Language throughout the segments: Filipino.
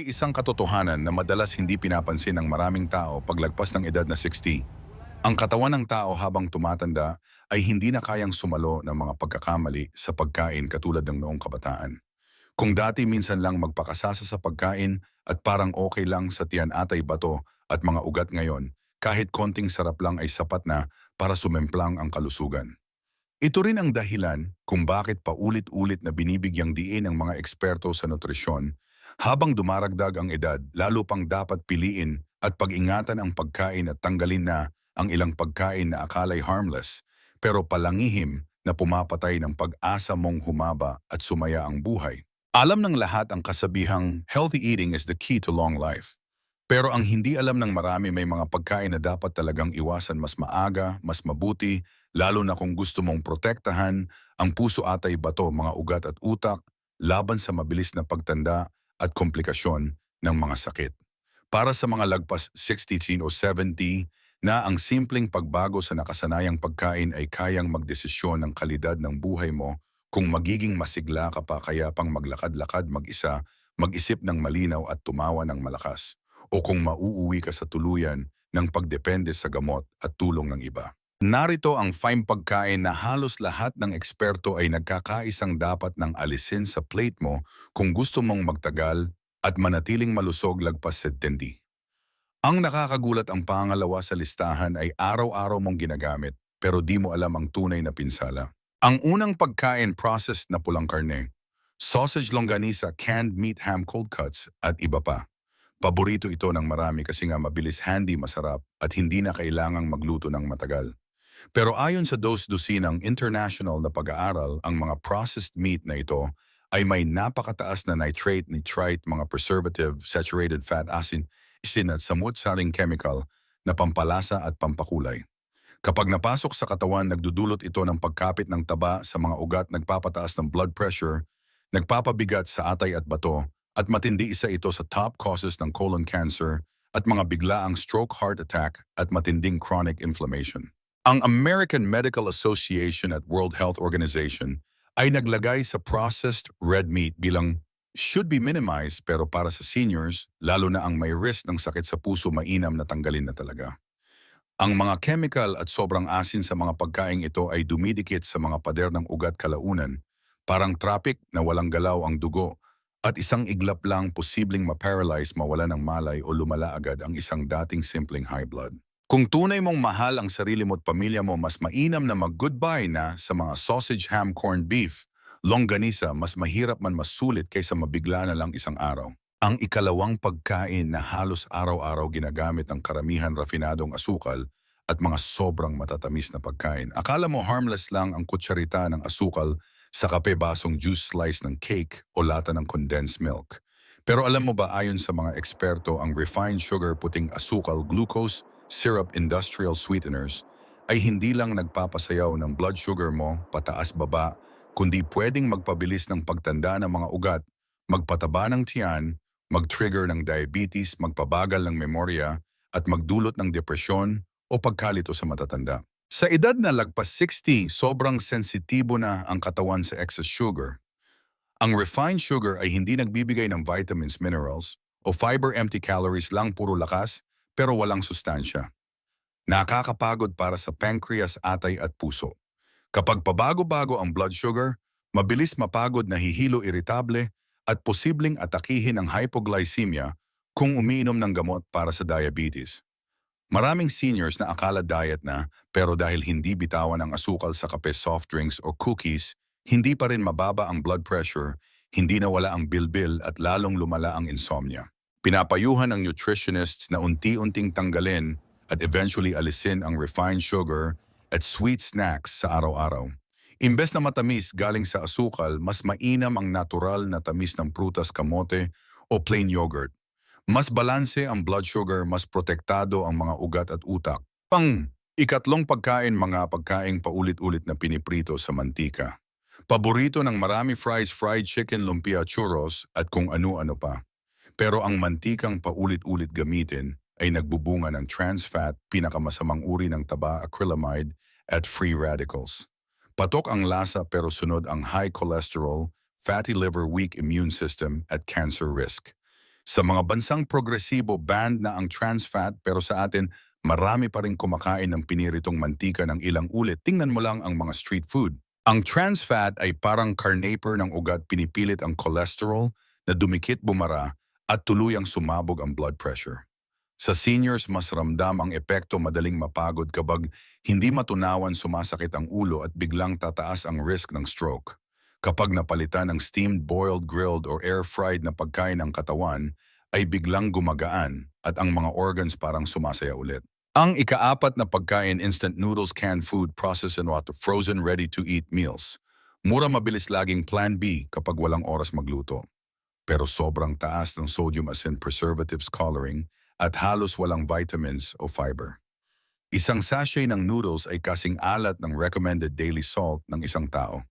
May isang katotohanan na madalas hindi pinapansin ng maraming tao paglagpas ng edad na 60. Ang katawan ng tao habang tumatanda ay hindi na kayang sumalo ng mga pagkakamali sa pagkain katulad ng noong kabataan. Kung dati minsan lang magpakasasa sa pagkain at parang okay lang sa tiyan atay bato at mga ugat ngayon, kahit konting sarap lang ay sapat na para sumemplang ang kalusugan. Ito rin ang dahilan kung bakit paulit-ulit na binibigyang diin ng mga eksperto sa nutrisyon habang dumaragdag ang edad, lalo pang dapat piliin at pag-ingatan ang pagkain at tanggalin na ang ilang pagkain na akalay harmless pero palangihim na pumapatay ng pag-asa mong humaba at sumaya ang buhay. Alam ng lahat ang kasabihang healthy eating is the key to long life. Pero ang hindi alam ng marami may mga pagkain na dapat talagang iwasan mas maaga, mas mabuti, lalo na kung gusto mong protektahan ang puso atay bato, mga ugat at utak laban sa mabilis na pagtanda at komplikasyon ng mga sakit. Para sa mga lagpas 60 o 70 na ang simpleng pagbago sa nakasanayang pagkain ay kayang magdesisyon ng kalidad ng buhay mo kung magiging masigla ka pa kaya pang maglakad-lakad mag-isa, mag-isip ng malinaw at tumawa ng malakas, o kung mauuwi ka sa tuluyan ng pagdepende sa gamot at tulong ng iba. Narito ang fine pagkain na halos lahat ng eksperto ay nagkakaisang dapat ng alisin sa plate mo kung gusto mong magtagal at manatiling malusog lagpas 70. Ang nakakagulat ang pangalawa sa listahan ay araw-araw mong ginagamit pero di mo alam ang tunay na pinsala. Ang unang pagkain processed na pulang karne, sausage longganisa, canned meat, ham cold cuts at iba pa. Paborito ito ng marami kasi nga mabilis handy, masarap at hindi na kailangang magluto ng matagal. Pero ayon sa dos-dusinang international na pag-aaral, ang mga processed meat na ito ay may napakataas na nitrate, nitrite, mga preservative, saturated fat acid, isin at samut-saring chemical na pampalasa at pampakulay. Kapag napasok sa katawan, nagdudulot ito ng pagkapit ng taba sa mga ugat, nagpapataas ng blood pressure, nagpapabigat sa atay at bato, at matindi isa ito sa top causes ng colon cancer at mga biglaang stroke heart attack at matinding chronic inflammation. Ang American Medical Association at World Health Organization ay naglagay sa processed red meat bilang should be minimized pero para sa seniors, lalo na ang may risk ng sakit sa puso, mainam na tanggalin na talaga. Ang mga chemical at sobrang asin sa mga pagkaing ito ay dumidikit sa mga pader ng ugat kalaunan, parang traffic na walang galaw ang dugo, at isang iglap lang posibleng ma-paralyze, mawala ng malay o lumala agad ang isang dating simpleng high blood. Kung tunay mong mahal ang sarili mo at pamilya mo, mas mainam na mag-goodbye na sa mga sausage, ham, corned beef, longganisa, mas mahirap man masulit kaysa mabigla na lang isang araw. Ang ikalawang pagkain na halos araw-araw ginagamit ng karamihan rafinadong asukal at mga sobrang matatamis na pagkain. Akala mo harmless lang ang kutsarita ng asukal sa kape basong juice slice ng cake o lata ng condensed milk. Pero alam mo ba ayon sa mga eksperto ang refined sugar puting asukal, glucose, syrup, industrial sweeteners ay hindi lang nagpapasayaw ng blood sugar mo pataas baba, kundi pwedeng magpabilis ng pagtanda ng mga ugat, magpataba ng tiyan, mag-trigger ng diabetes, magpabagal ng memorya, at magdulot ng depresyon o pagkalito sa matatanda. Sa edad na lagpas 60, sobrang sensitibo na ang katawan sa excess sugar. Ang refined sugar ay hindi nagbibigay ng vitamins, minerals, o fiber empty calories lang puro lakas pero walang sustansya. Nakakapagod para sa pancreas, atay at puso. Kapag pabago-bago ang blood sugar, mabilis mapagod na hihilo iritable at posibleng atakihin ang hypoglycemia kung umiinom ng gamot para sa diabetes. Maraming seniors na akala diet na pero dahil hindi bitawan ang asukal sa kape, soft drinks o cookies, hindi pa rin mababa ang blood pressure, hindi nawala ang bilbil at lalong lumala ang insomnia. Pinapayuhan ng nutritionists na unti-unting tanggalin at eventually alisin ang refined sugar at sweet snacks sa araw-araw. Imbes na matamis galing sa asukal, mas mainam ang natural na tamis ng prutas kamote o plain yogurt. Mas balanse ang blood sugar, mas protektado ang mga ugat at utak. Pang ikatlong pagkain, mga pagkaing paulit-ulit na piniprito sa mantika. Paborito ng marami fries, fried chicken, lumpia, churros at kung ano-ano pa. Pero ang mantikang paulit-ulit gamitin ay nagbubunga ng trans fat, pinakamasamang uri ng taba, acrylamide, at free radicals. Patok ang lasa pero sunod ang high cholesterol, fatty liver, weak immune system at cancer risk. Sa mga bansang progresibo, banned na ang trans fat pero sa atin, marami pa rin kumakain ng piniritong mantika ng ilang ulit. Tingnan mo lang ang mga street food. Ang trans fat ay parang carnaper ng ugat pinipilit ang cholesterol na dumikit bumara at tuluyang sumabog ang blood pressure. Sa seniors, mas ramdam ang epekto madaling mapagod kapag hindi matunawan sumasakit ang ulo at biglang tataas ang risk ng stroke. Kapag napalitan ng steamed, boiled, grilled or air-fried na pagkain ng katawan, ay biglang gumagaan at ang mga organs parang sumasaya ulit. Ang ikaapat na pagkain, instant noodles, canned food, processed and water, frozen, ready-to-eat meals. Mura mabilis laging plan B kapag walang oras magluto. Pero sobrang taas ng sodium as in preservatives coloring at halos walang vitamins o fiber. Isang sachet ng noodles ay kasing alat ng recommended daily salt ng isang tao.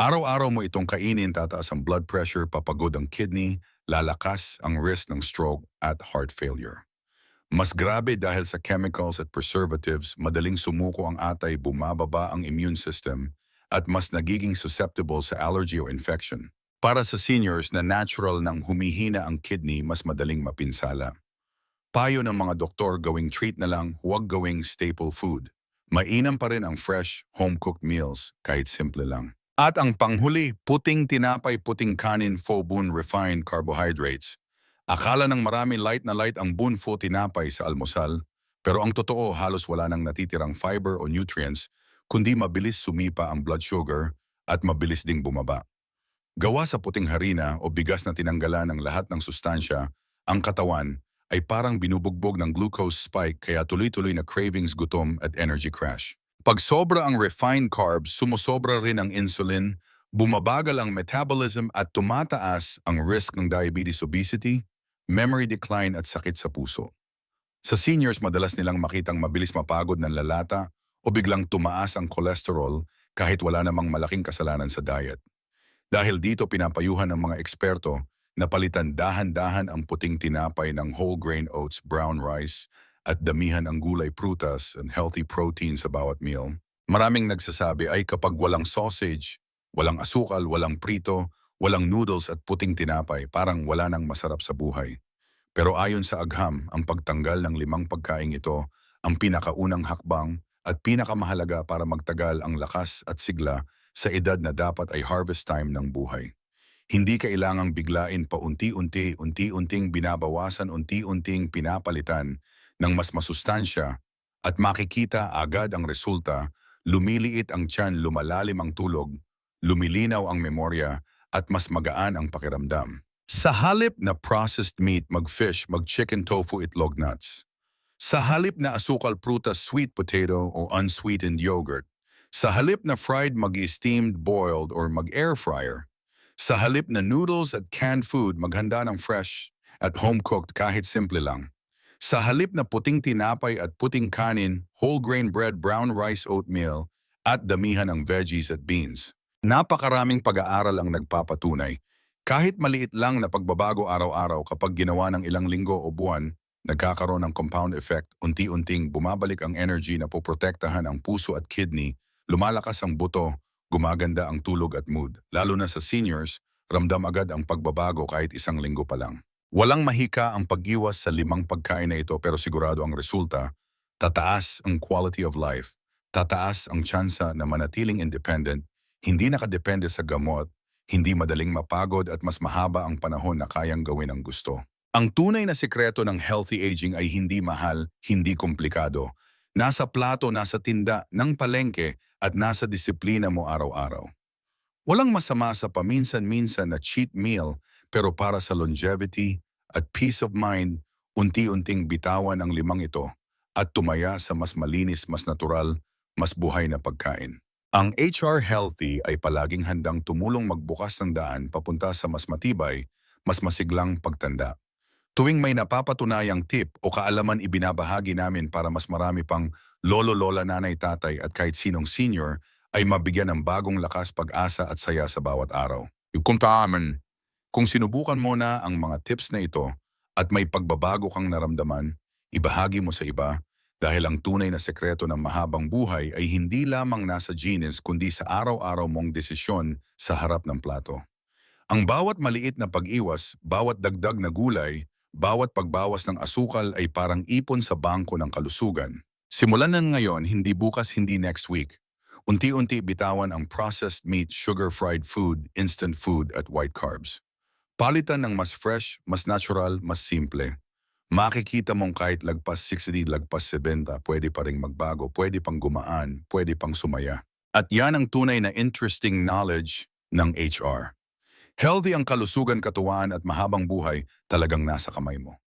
Araw-araw mo itong kainin, tataas ang blood pressure, papagod ang kidney, lalakas ang risk ng stroke at heart failure. Mas grabe dahil sa chemicals at preservatives, madaling sumuko ang atay, bumababa ang immune system, at mas nagiging susceptible sa allergy o infection. Para sa seniors na natural nang humihina ang kidney, mas madaling mapinsala. Payo ng mga doktor gawing treat na lang, huwag gawing staple food. Mainam pa rin ang fresh, home-cooked meals kahit simple lang. At ang panghuli, puting tinapay, puting kanin, faux bun, refined carbohydrates. Akala ng marami light na light ang bun faux tinapay sa almusal, pero ang totoo halos wala nang natitirang fiber o nutrients, kundi mabilis sumipa ang blood sugar at mabilis ding bumaba. Gawa sa puting harina o bigas na tinanggalan ng lahat ng sustansya, ang katawan ay parang binubugbog ng glucose spike kaya tuloy-tuloy na cravings, gutom at energy crash. Pag sobra ang refined carbs, sumusobra rin ang insulin, bumabagal ang metabolism at tumataas ang risk ng diabetes obesity, memory decline at sakit sa puso. Sa seniors, madalas nilang makitang mabilis mapagod ng lalata o biglang tumaas ang cholesterol kahit wala namang malaking kasalanan sa diet. Dahil dito pinapayuhan ng mga eksperto na palitan dahan-dahan ang puting tinapay ng whole grain oats, brown rice, at damihan ang gulay prutas and healthy protein sa bawat meal. Maraming nagsasabi ay kapag walang sausage, walang asukal, walang prito, walang noodles at puting tinapay, parang wala nang masarap sa buhay. Pero ayon sa agham, ang pagtanggal ng limang pagkaing ito ang pinakaunang hakbang at pinakamahalaga para magtagal ang lakas at sigla sa edad na dapat ay harvest time ng buhay. Hindi kailangang biglain pa unti-unti, unti-unting binabawasan, unti-unting pinapalitan ng mas masustansya at makikita agad ang resulta, lumiliit ang tiyan, lumalalim ang tulog, lumilinaw ang memorya at mas magaan ang pakiramdam. Sa halip na processed meat, mag-fish, mag-chicken tofu, itlog nuts. Sa halip na asukal prutas, sweet potato o unsweetened yogurt. Sa halip na fried, mag-steamed, boiled or mag-air fryer. Sa halip na noodles at canned food, maghanda ng fresh at home-cooked kahit simple lang. Sa halip na puting tinapay at puting kanin, whole grain bread, brown rice oatmeal, at damihan ng veggies at beans. Napakaraming pag-aaral ang nagpapatunay. Kahit maliit lang na pagbabago araw-araw kapag ginawa ng ilang linggo o buwan, nagkakaroon ng compound effect, unti-unting bumabalik ang energy na poprotektahan ang puso at kidney, lumalakas ang buto, gumaganda ang tulog at mood. Lalo na sa seniors, ramdam agad ang pagbabago kahit isang linggo pa lang. Walang mahika ang pag-iwas sa limang pagkain na ito pero sigurado ang resulta, tataas ang quality of life, tataas ang tsansa na manatiling independent, hindi nakadepende sa gamot, hindi madaling mapagod at mas mahaba ang panahon na kayang gawin ang gusto. Ang tunay na sikreto ng healthy aging ay hindi mahal, hindi komplikado. Nasa plato, nasa tinda, ng palengke at nasa disiplina mo araw-araw. Walang masama sa paminsan-minsan na cheat meal pero para sa longevity at peace of mind, unti-unting bitawan ang limang ito at tumaya sa mas malinis, mas natural, mas buhay na pagkain. Ang HR Healthy ay palaging handang tumulong magbukas ng daan papunta sa mas matibay, mas masiglang pagtanda. Tuwing may napapatunayang tip o kaalaman ibinabahagi namin para mas marami pang lolo, lola, nanay, tatay at kahit sinong senior ay mabigyan ng bagong lakas, pag-asa at saya sa bawat araw. Kung taaman, kung sinubukan mo na ang mga tips na ito at may pagbabago kang naramdaman, ibahagi mo sa iba dahil ang tunay na sekreto ng mahabang buhay ay hindi lamang nasa genes kundi sa araw-araw mong desisyon sa harap ng plato. Ang bawat maliit na pag-iwas, bawat dagdag na gulay, bawat pagbawas ng asukal ay parang ipon sa bangko ng kalusugan. Simulan na ngayon, hindi bukas, hindi next week. Unti-unti bitawan ang processed meat, sugar-fried food, instant food at white carbs. Palitan ng mas fresh, mas natural, mas simple. Makikita mong kahit lagpas 60, lagpas 70, pwede pa rin magbago, pwede pang gumaan, pwede pang sumaya. At yan ang tunay na interesting knowledge ng HR. Healthy ang kalusugan, katuwaan at mahabang buhay talagang nasa kamay mo.